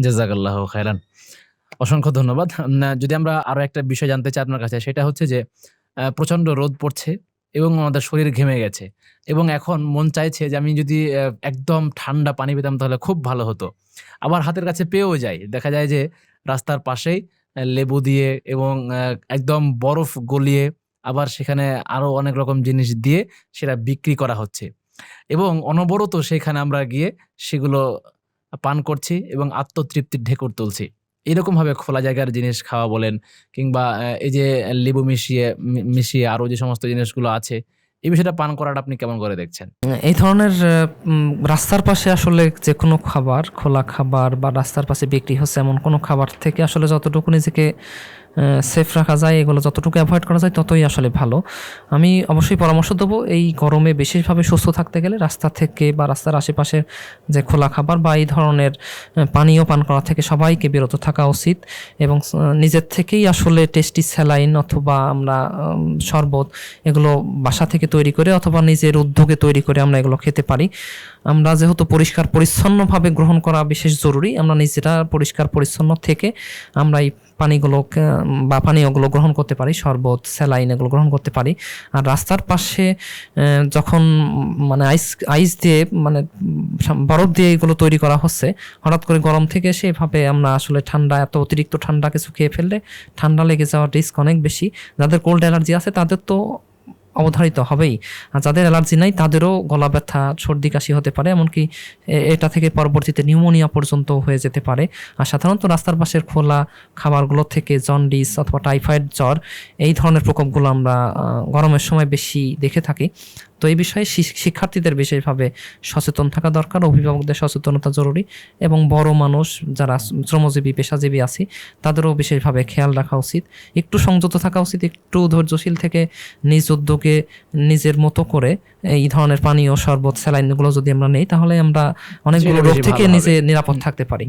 জাজাকাল্লাহ খায়রান। অসংখ্য ধন্যবাদ। যদি আমরা আরও একটা বিষয় জানতে চাই আপনার কাছে সেটা হচ্ছে যে আহ, প্রচণ্ড রোদ পড়ছে এবং আমাদের শরীর ঘেমে গেছে এবং এখন মন চাইছে যে আমি যদি একদম ঠান্ডা পানি পেতাম তাহলে খুব ভালো হতো। আবার হাতের কাছে পেয়েও যাই দেখা যায় যে রাস্তার পাশেই লেবু দিয়ে এবং একদম বরফ গলিয়ে আবার সেখানে আরও অনেক রকম জিনিস দিয়ে সেটা বিক্রি করা হচ্ছে। এবং অনবরত সেখানে আমরা গিয়ে সেগুলো পান করছি এবং আত্মতৃপ্তির ঢেকুর তুলছি। এরকমভাবে খোলা জায়গার জিনিস খাওয়া বলেন কিংবা এই যে লেবু মিশিয়ে মিশিয়ে আরও যে সমস্ত জিনিসগুলো আছে, এই বিষয়টা পান করাটা আপনি কেমন করে দেখছেন? এই ধরনের রাস্তার পাশে আসলে যে কোনো খাবার, খোলা খাবার বা রাস্তার পাশে বিক্রি হচ্ছে এমন কোনো খাবার থেকে আসলে যতটুকু নিজেকে সেফ রাখা যায়, এগুলো যতটুকু অ্যাভয়েড করা যায় ততই আসলে ভালো। আমি অবশ্যই পরামর্শ দেবো এই গরমে বিশেষভাবে সুস্থ থাকতে গেলে রাস্তা থেকে বা রাস্তার আশেপাশের যে খোলা খাবার বা এই ধরনের পানীয় পান করা থেকে সবাইকে বিরত থাকা উচিত এবং নিজের থেকেই আসলে টেস্টি স্যালাইন অথবা আমরা শরবত এগুলো বাসা থেকে তৈরি করে অথবা নিজের উদ্যোগে তৈরি করে আমরা এগুলো খেতে পারি। আমরা যেহেতু পরিষ্কার পরিচ্ছন্নভাবে গ্রহণ করা বিশেষ জরুরি, আমরা নিজেরা পরিষ্কার পরিচ্ছন্ন থেকে আমরা এই পানিগুলো বা পানি ওগুলো গ্রহণ করতে পারি, শরবত, স্যালাইন এগুলো গ্রহণ করতে পারি। আর রাস্তার পাশে যখন মানে আইস আইস দিয়ে মানে বরফ দিয়ে এগুলো তৈরি করা হচ্ছে, হঠাৎ করে গরম থেকে এসে এভাবে আমরা আসলে ঠান্ডা, এত অতিরিক্ত ঠান্ডা কিছু খেয়ে ফেললে ঠান্ডা লেগে যাওয়ার রিস্ক অনেক বেশি। যাদের কোল্ড অ্যালার্জি আছে তাদের তো অবধারিত হবেই। যাদের অ্যালার্জি নাই, তাদেরও গলা ব্যথা, সর্দি, কাশি হতে পারে, এমনকি এটা থেকে পরবর্তীতে নিউমোনিয়া পর্যন্ত হয়ে যেতে পারে। আর সাধারণত রাস্তার পাশের খোলা খাবারগুলো থেকে জন্ডিস অথবা টাইফয়েড জ্বর, এই ধরনের প্রকোপগুলো আমরা গরমের সময় বেশি দেখে থাকি। তো এই বিষয়ে শিক্ষার্থীদের বিশেষভাবে সচেতন থাকা দরকার অভিভাবকদের সচেতনতা জরুরি এবং বড় মানুষ যারা শ্রমজীবী পেশাজীবী আছি তাদেরও বিশেষভাবে খেয়াল রাখা উচিত। একটু সংযত থাকা উচিত একটু ধৈর্যশীল থেকে নিজ উদ্যোগে নিজের মতো করে এই ধরনের পানীয় শরবত স্যালাইনগুলো যদি আমরা নেই তাহলে আমরা অনেকগুলো রোগ থেকে নিজে নিরাপদ থাকতে পারি।